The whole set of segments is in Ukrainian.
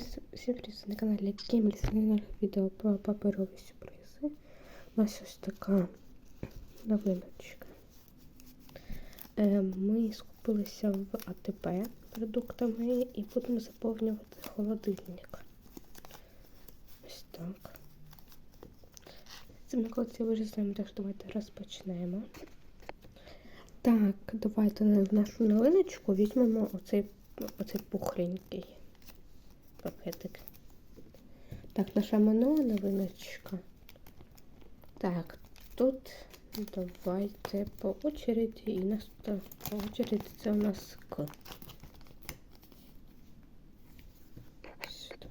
Всім, привіт на каналі Кемліс відео про паперові сюрпризи. У нас ось така новиночка. Ми скупилися в АТП продуктами і будемо заповнювати холодильник. Ось так. Ми коли це так що давайте розпочнемо. Так, давайте в нашу новиночку візьмемо оцей, оцей пухленький пакетик. Так, наша новиночка. Так, тут давайте по очереді і нас по очереді це у нас К. Сюди.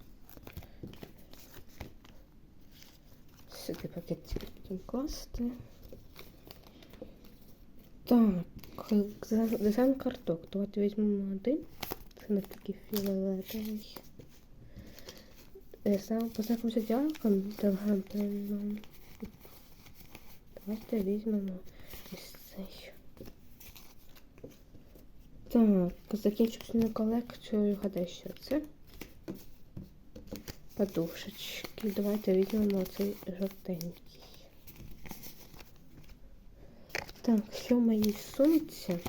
Сюди пакетик будемо класти. Так, дизайн карток. Давайте візьмемо один. Це не такий фіолетовий. Саме познайомимося діалогом телеграм Давайте візьмемо ось цей. Так, закінчився колекцію. Гадай, що це? Подушечки. Давайте візьмемо цей жовтенький. Так, що в моїй сумці?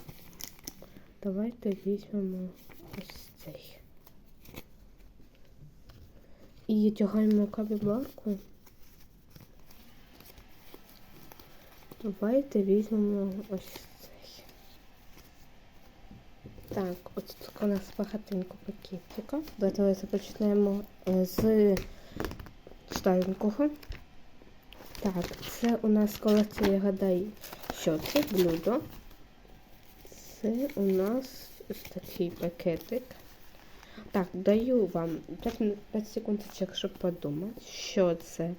Давайте візьмемо ось цей. І тягаємо капібарку. Давайте візьмемо ось цей. Так, от тут у нас багатенько пакетика. Давайте започнемо з старенького. Так, це у нас колекція гадай, що це блюдо. Це у нас ось такий пакетик. Так, даю вам 5, 5 секундочок, щоб подумати, що це.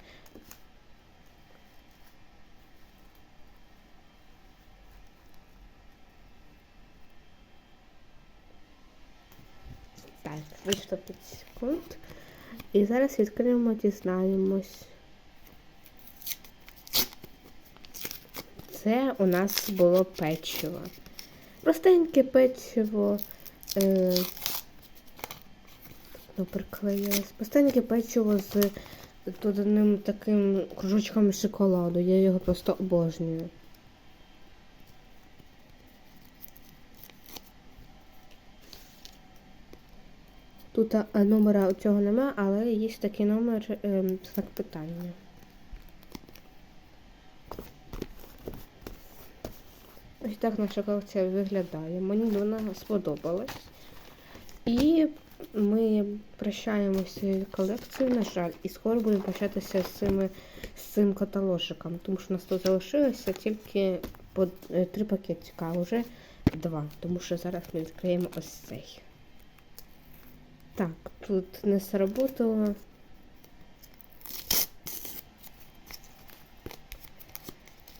Так, вийшло 5 секунд. І зараз відкриємо, дізнаємось. Це у нас було печиво. Простеньке печиво. Е Ну, приклеїлось. Простеньке печиво з доданим таким кружочком шоколаду. Я його просто обожнюю. Тут номера цього немає, але є такий номер е, знак питання. Ось так наша колекція виглядає. Мені вона сподобалась. І ми прощаємося з колекцією, на жаль, і скоро будемо прощатися з цими, з цим каталожиком, тому що у нас тут залишилося тільки по е, три пакетика, а вже два, тому що зараз ми відкриємо ось цей. Так, тут не сработало.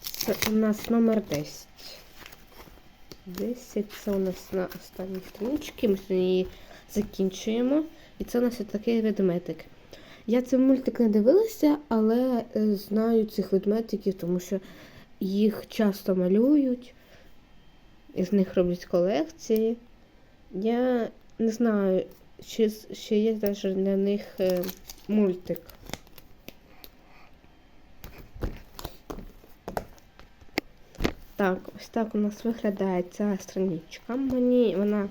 Це у нас номер 10. 10 це у нас на останній стрічці. Ми сьогодні закінчуємо. І це у нас такий ведмедик. Я цей мультик не дивилася, але е, знаю цих ведмедиків, тому що їх часто малюють, із них роблять колекції. Я не знаю, чи ще є навіть для них е, мультик. Так, ось так у нас виглядає ця страничка. Мені вона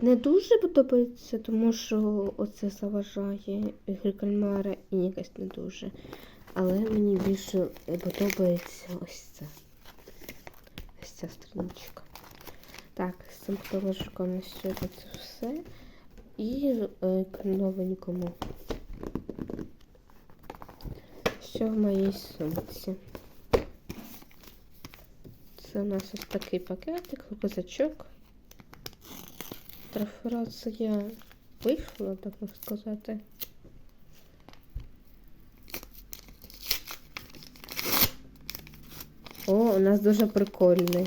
не дуже подобається, тому що оце заважає ігри кальмара і якась не дуже. Але мені більше подобається ось це. Ось ця страничка. Так, з цим каталожиком на сьогодні це все. І е, новенькому. Що в моїй сумці? Це у нас ось такий пакетик, козачок. Траферація вийшла, так сказати. О, у нас дуже прикольний.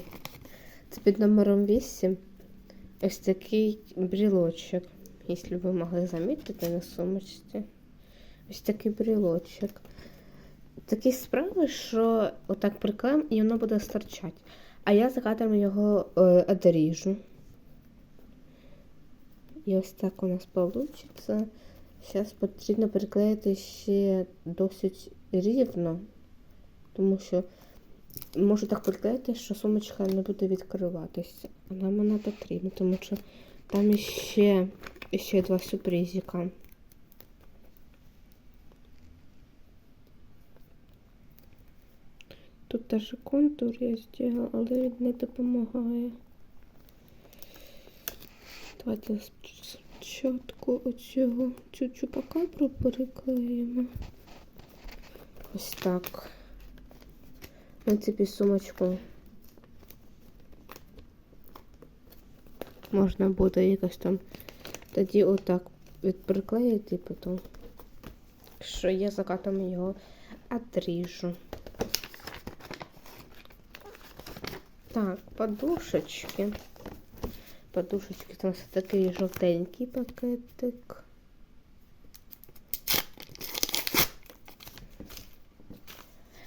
Це під номером 8. Ось такий брілочок, якщо ви могли замітити на сумочці. Ось такий брілочок. Такі справи, що отак приклеїмо і воно буде стирчати. А я за кадром його е, одріжу. І ось так у нас вийде. Зараз потрібно приклеїти ще досить рівно, тому що можу так приклеїти, що сумочка не буде відкриватися. А нам вона потрібна, тому що там ще, ще два сюрпризика. Тут теж контур я зробила, але він не допомагає. Давайте спочатку оцього цю чупакабру переклеїмо. Ось так. На цепі сумочку можна буде якось там тоді отак відприклеїти потім. Що я закатом його отріжу. Так, подушечки. Подушечки, там все такий жовтенький пакетик.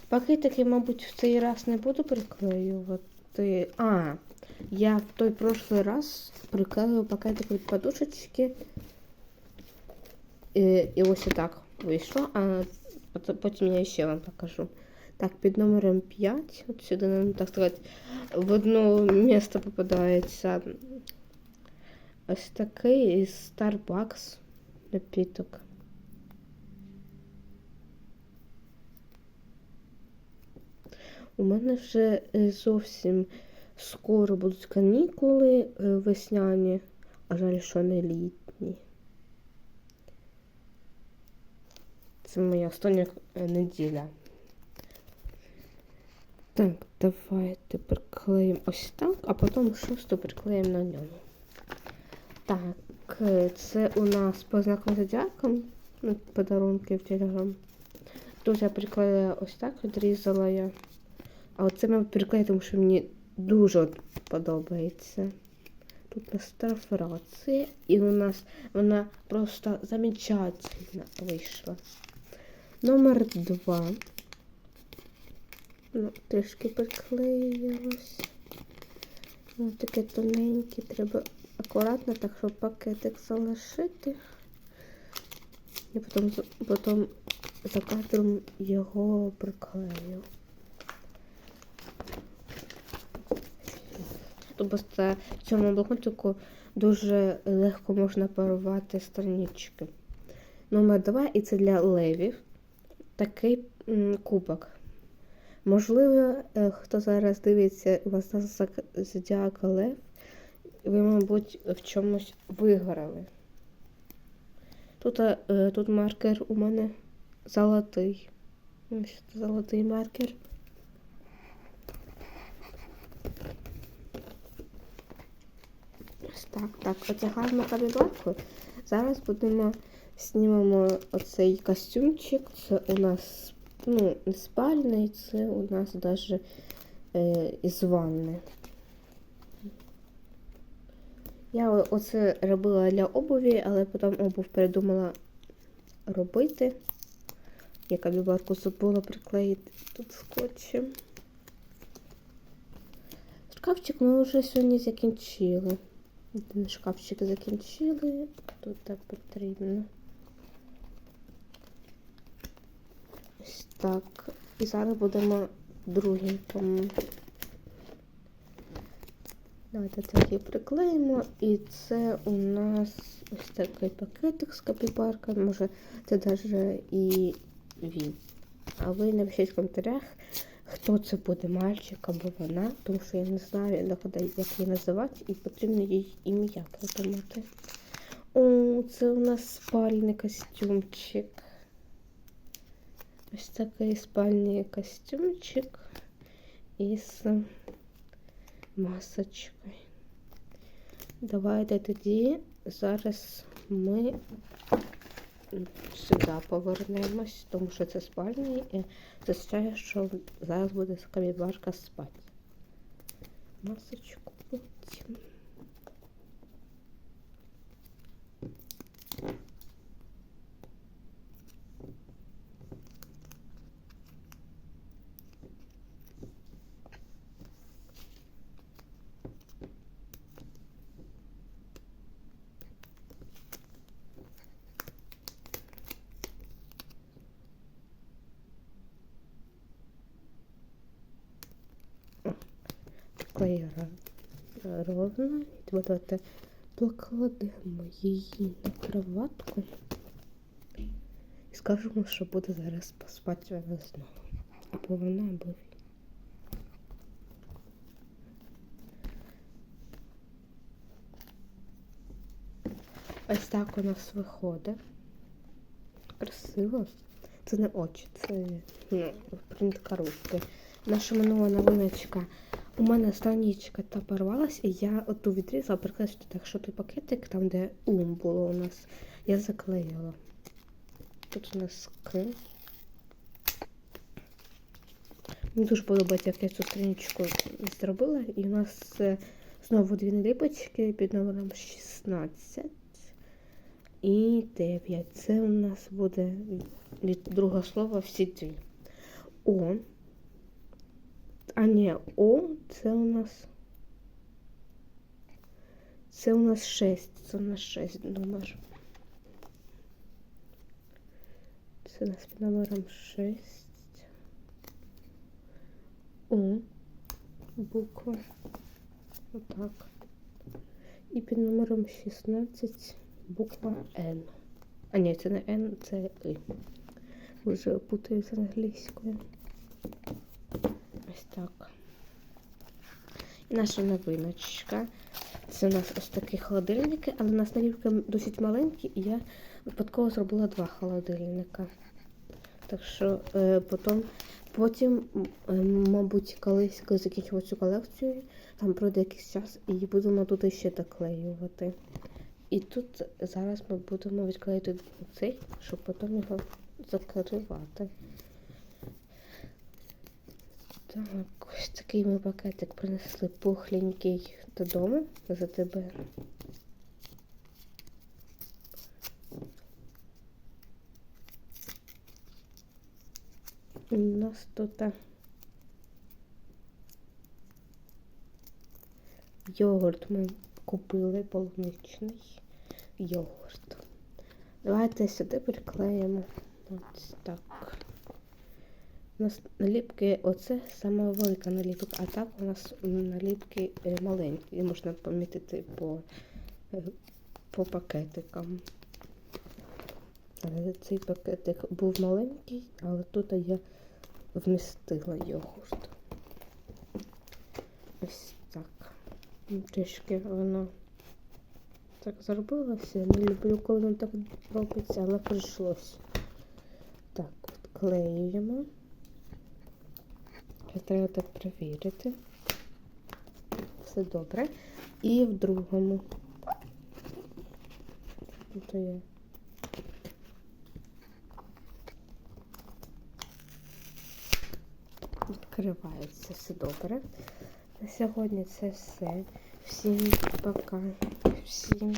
Пакетики, мабуть, в цей раз не буду приклеювати. А, я в той прошлий раз приклею пакетик від подушечки. І, і ось так вийшло, а потім я ще вам покажу. Так, під номером 5, от сюди так сказати, в одно місце попадається ось такий із Starbucks напіток. У мене вже е, зовсім скоро будуть канікули е, весняні, а жаль, що не літні. Це моя остання е, неділя. Так, давайте приклеїмо ось так, а потім шосту приклеїмо на ньому. Так, це у нас по знаком зодіаком ну, подарунки в телеграм. Тут я приклеїла ось так, відрізала я. А оце ми приклеїмо, тому що мені дуже подобається. Тут у нас трафрація, і у нас вона просто замечательно вийшла. Номер два. Ну, трішки приклеїлось. Ось таке тоненьке, треба акуратно, так щоб пакетик залишити. І потім, потім за кадром його приклею. Тобто в цьому блокнотику дуже легко можна парувати странички. Номер два, і це для левів. Такий кубок. Можливо, е, хто зараз дивиться у вас зодіака Лев, ви, мабуть, в чомусь виграли. Тут е, тут маркер у мене золотий. Ось золотий маркер. Ось так, так, одягаємо кабінетку. Зараз будемо знімемо оцей костюмчик. Це у нас ну, не спальний, це у нас навіть е, із ванни. Я оце робила для обуві, але потім обув передумала робити. Я кабібарку забула приклеїти тут скотчем. Шкафчик ми вже сьогодні закінчили. Один шкафчик закінчили, тут так потрібно. Ось так. І зараз будемо другим тому. Давайте такі приклеїмо. І це у нас ось такий пакетик з капібарка. Може це навіть і він. А ви напишіть в коментарях, хто це буде, мальчик або вона, тому що я не знаю, як її називати, і потрібно їй ім'я придумати. О, це у нас спальний костюмчик. Ось такий спальний костюмчик із масочкою. Давайте тоді зараз ми сюди повернемось, тому що це спальня і це означає, що зараз буде скамібарка спати. Масочку потім. Клею ровно. І давайте покладемо її на кроватку. І скажемо, що буде зараз поспати знову. Або вона, або він. Ось так у нас виходить. Красиво. Це не очі, це ну, принтка руки. Наша минула новиночка. У мене страничка та порвалась, і я оту відрізала, приклеїти так, що той пакетик, там, де ум було у нас, я заклеїла. Тут у нас скрин. Мені дуже подобається, як я цю страничку зробила. І у нас е, знову дві наліпочки під номером 16 і 9. Це у нас буде від другого слова всі дві. О. А ні, О, це у нас. Це у нас 6. Це у нас 6 номер. Це у нас під номером 6. О. Буква. Отак. І під номером 16 буква Н. А ні, це не Н, це И. Вже путаю з англійською. Ось так. І наша новиночка. Це у нас ось такі холодильники, але у нас налівки досить маленькі, і я випадково зробила два холодильника. Так що е, потім, потім, е, мабуть, колись, коли закінчимо цю колекцію, там пройде якийсь час і будемо тут ще доклеювати. І тут зараз ми будемо відклеїти цей, щоб потім його закривати. Так, ось такий ми пакетик принесли пухленький додому за тебе. У нас тут йогурт ми купили полуничний йогурт. Давайте сюди приклеїмо ось так. У нас наліпки, оце сама велика наліпка, а так у нас наліпки е, маленькі. Можна помітити по, е, по пакетикам. Цей пакетик був маленький, але тут я вмістила йогурт. Ось так. Трішки воно так зробилося. Не люблю, коли воно так робиться, але прийшлось. Так, відклеюємо. Треба так перевірити. Все добре. І в другому. Тут є. Відкривається все добре. На сьогодні це все. Всім пока. Всім.